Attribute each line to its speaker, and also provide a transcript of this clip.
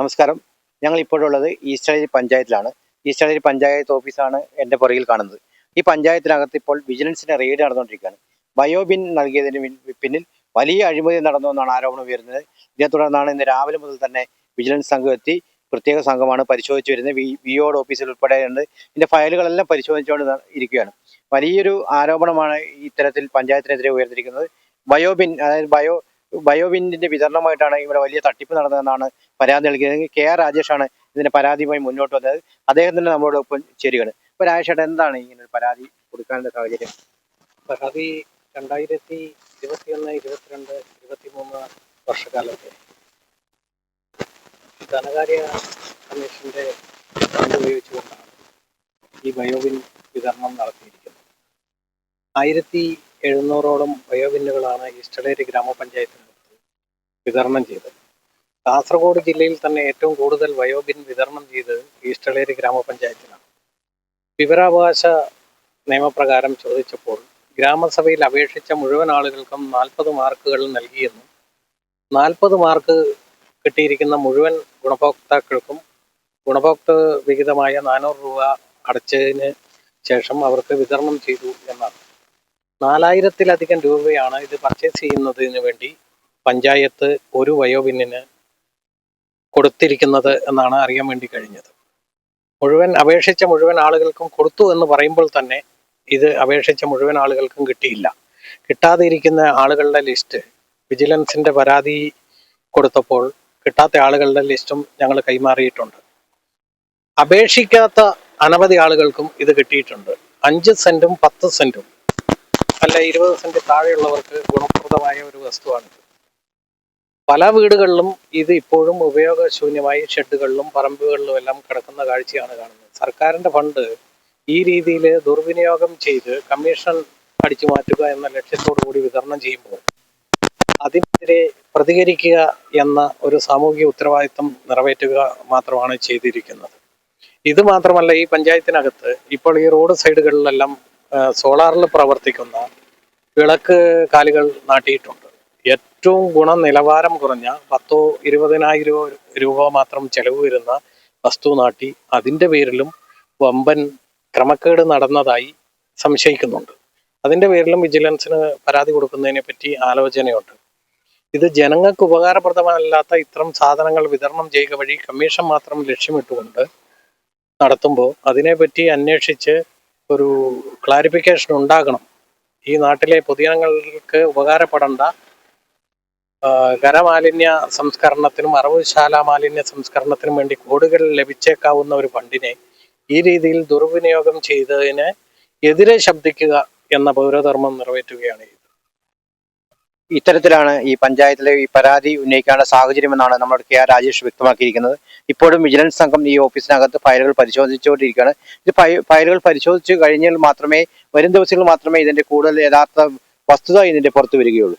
Speaker 1: നമസ്കാരം. ഞങ്ങൾ ഇപ്പോഴുള്ളത് ഈസ്റ്റേരി പഞ്ചായത്തിലാണ്. ഈസ്റ്റേരി പഞ്ചായത്ത് ഓഫീസാണ് എന്റെ പുറകിൽ കാണുന്നത്. ഈ പഞ്ചായത്തിനകത്ത് ഇപ്പോൾ വിജിലൻസിന് റെയ്ഡ് നടന്നുകൊണ്ടിരിക്കുകയാണ്. ബയോബിൻ നൽകിയതിന് പിന്നിൽ വലിയ അഴിമതി നടന്നു എന്നാണ് ആരോപണം ഉയരുന്നത്. ഇതേ തുടർന്നാണ് ഇന്ന് രാവിലെ മുതൽ തന്നെ വിജിലൻസ് സംഘം എത്തി. പ്രത്യേക സംഘമാണ് പരിശോധിച്ചു വരുന്നത്. വി വി വിഒയുടെ ഓഫീസിൽ ഉൾപ്പെടെയുണ്ട് ഇതിന്റെ ഫയലുകളെല്ലാം പരിശോധിച്ചുകൊണ്ട് ഇരിക്കുകയാണ്. വലിയൊരു ആരോപണമാണ് ഇത്തരത്തിൽ പഞ്ചായത്തിനെതിരെ ഉയർന്നിരിക്കുന്നത്. ബയോബിൻ അതായത് ബയോ ബയോബിന്നിന്റെ വിതരണമായിട്ടാണ് ഇവിടെ വലിയ തട്ടിപ്പ് നടന്നതെന്നാണ് പരാതി നൽകിയത്. കെ ആർ രാജേഷാണ് ഇതിന്റെ പരാതിയുമായി മുന്നോട്ട് വന്നത്. അദ്ദേഹം തന്നെ നമ്മളോട് ഒപ്പം ചേരുകയാണ്. അപ്പൊ രാജേഷേട്ടൻ എന്താണ് ഇങ്ങനെ ഒരു പരാതി കൊടുക്കാനുള്ള സാഹചര്യം?
Speaker 2: പരാതി രണ്ടായിരത്തി ഇരുപത്തിയൊന്ന് ഇരുപത്തിരണ്ട് ഇരുപത്തിമൂന്ന് വർഷകാലത്ത് ധനകാര്യ കമ്മീഷന്റെ ഉപയോഗിച്ചുകൊണ്ടാണ് ഈ ബയോവിൻ വിതരണം നടത്തിയിരിക്കുന്നത്. ആയിരത്തി എഴുന്നൂറോളം ബയോവിന്നുകളാണ് ഈസ്റ്റലേരി ഗ്രാമപഞ്ചായത്തിനകത്ത് വിതരണം ചെയ്തത്. കാസർഗോഡ് ജില്ലയിൽ തന്നെ ഏറ്റവും കൂടുതൽ വയോബിൻ വിതരണം ചെയ്തത് ഈസ്റ്റളേരി ഗ്രാമപഞ്ചായത്തിനാണ് വിവരാവകാശ നിയമപ്രകാരം ചോദിച്ചപ്പോൾ ഗ്രാമസഭയിൽ അപേക്ഷിച്ച മുഴുവൻ ആളുകൾക്കും നാൽപ്പത് മാർക്കുകൾ നൽകിയെന്നും നാൽപ്പത് മാർക്ക് കിട്ടിയിരിക്കുന്ന മുഴുവൻ ഗുണഭോക്താക്കൾക്കും ഗുണഭോക്തൃ വിഹിതമായ നാനൂറ് രൂപ അടച്ചതിന് ശേഷം അവർക്ക് വിതരണം ചെയ്തു എന്നാണ്. നാലായിരത്തിലധികം രൂപയാണ് ഇത് പർച്ചേസ് ചെയ്യുന്നതിന് വേണ്ടി പഞ്ചായത്ത് ഒരു വയോബിന്നിന് കൊടുത്തിരിക്കുന്നത് എന്നാണ് അറിയാൻ വേണ്ടി കഴിഞ്ഞത്. മുഴുവൻ അപേക്ഷിച്ച മുഴുവൻ ആളുകൾക്കും കൊടുത്തു എന്ന് പറയുമ്പോൾ തന്നെ ഇത് അപേക്ഷിച്ച മുഴുവൻ ആളുകൾക്കും കിട്ടിയില്ല. കിട്ടാതിരിക്കുന്ന ആളുകളുടെ ലിസ്റ്റ് വിജിലൻസിന്റെ പരാതി കൊടുത്തപ്പോൾ കിട്ടാത്ത ആളുകളുടെ ലിസ്റ്റും ഞങ്ങൾ കൈമാറിയിട്ടുണ്ട്. അപേക്ഷിക്കാത്ത അനവധി ആളുകൾക്കും ഇത് കിട്ടിയിട്ടുണ്ട്. അഞ്ച് സെന്റും പത്ത് സെന്റും അല്ല ഇരുപത് സെന്റ് താഴെയുള്ളവർക്ക് ഗുണപ്രദമായ ഒരു വസ്തുവാണിത്. പല വീടുകളിലും ഇത് ഇപ്പോഴും ഉപയോഗശൂന്യമായി ഷെഡുകളിലും പറമ്പുകളിലും എല്ലാം കിടക്കുന്ന കാഴ്ചയാണ് കാണുന്നത്. സർക്കാരിന്റെ ഫണ്ട് ഈ രീതിയിൽ ദുർവിനിയോഗം ചെയ്ത് കമ്മീഷൻ അടിച്ചു മാറ്റുക എന്ന ലക്ഷ്യത്തോടു കൂടി വിതരണം ചെയ്യുമ്പോൾ അതിനെതിരെ പ്രതികരിക്കുക എന്ന ഒരു സാമൂഹിക ഉത്തരവാദിത്തം നിറവേറ്റുക മാത്രമാണ് ചെയ്തിരിക്കുന്നത്. ഇത് മാത്രമല്ല ഈ പഞ്ചായത്തിനകത്ത് ഇപ്പോൾ ഈ റോഡ് സൈഡുകളിലെല്ലാം സോളാറിൽ പ്രവർത്തിക്കുന്ന വിളക്ക് കാലുകൾ നാട്ടിയിട്ടുണ്ട്. ഏറ്റവും ഗുണനിലവാരം കുറഞ്ഞ പത്തോ ഇരുപതിനായിരം രൂപ മാത്രം ചെലവ് വരുന്ന വസ്തു നാട്ടി അതിന്റെ പേരിലും വമ്പൻ ക്രമക്കേട് നടന്നതായി സംശയിക്കുന്നുണ്ട്. അതിന്റെ പേരിലും വിജിലൻസിന് പരാതി കൊടുക്കുന്നതിനെ പറ്റി ആലോചനയുണ്ട്. ഇത് ജനങ്ങൾക്ക് ഉപകാരപ്രദമല്ലാത്ത ഇത്തരം സാധനങ്ങൾ വിതരണം ചെയ്യുക വഴി കമ്മീഷൻ മാത്രം ലക്ഷ്യമിട്ടുകൊണ്ട് നടത്തുമ്പോൾ അതിനെപ്പറ്റി അന്വേഷിച്ച് ഒരു ക്ലാരിഫിക്കേഷൻ ഉണ്ടാകണം. ഈ നാട്ടിലെ പൊതുജനങ്ങൾക്ക് ഉപകാരപ്പെടേണ്ട ഖരമാലിന്യ സംസ്കരണത്തിനും അറവുശാല മാലിന്യ സംസ്കരണത്തിനും വേണ്ടി കോടികൾ ലഭിച്ചേക്കാവുന്ന ഒരു ഫണ്ടിനെ ഈ രീതിയിൽ ദുർവിനിയോഗം ചെയ്തതിന് എതിരെ ശബ്ദിക്കുക എന്ന പൗരധർമ്മം നിറവേറ്റുകയാണ്
Speaker 1: ഇത്തരത്തിലാണ് ഈ പഞ്ചായത്തിലെ ഈ പരാതി ഉന്നയിക്കാനുള്ള സാഹചര്യം എന്നാണ് നമ്മുടെ കെ ആർ രാജേഷ് വ്യക്തമാക്കിയിരിക്കുന്നത്. ഇപ്പോഴും വിജിലൻസ് സംഘം ഈ ഓഫീസിനകത്ത് ഫയലുകൾ പരിശോധിച്ചുകൊണ്ടിരിക്കുകയാണ്. ഇത് ഫയലുകൾ പരിശോധിച്ച് കഴിഞ്ഞാൽ മാത്രമേ വരും ദിവസങ്ങളിൽ മാത്രമേ ഇതിന്റെ കൂടുതൽ യഥാർത്ഥ വസ്തുത ഇതിന്റെ പുറത്തു വരികയുള്ളൂ.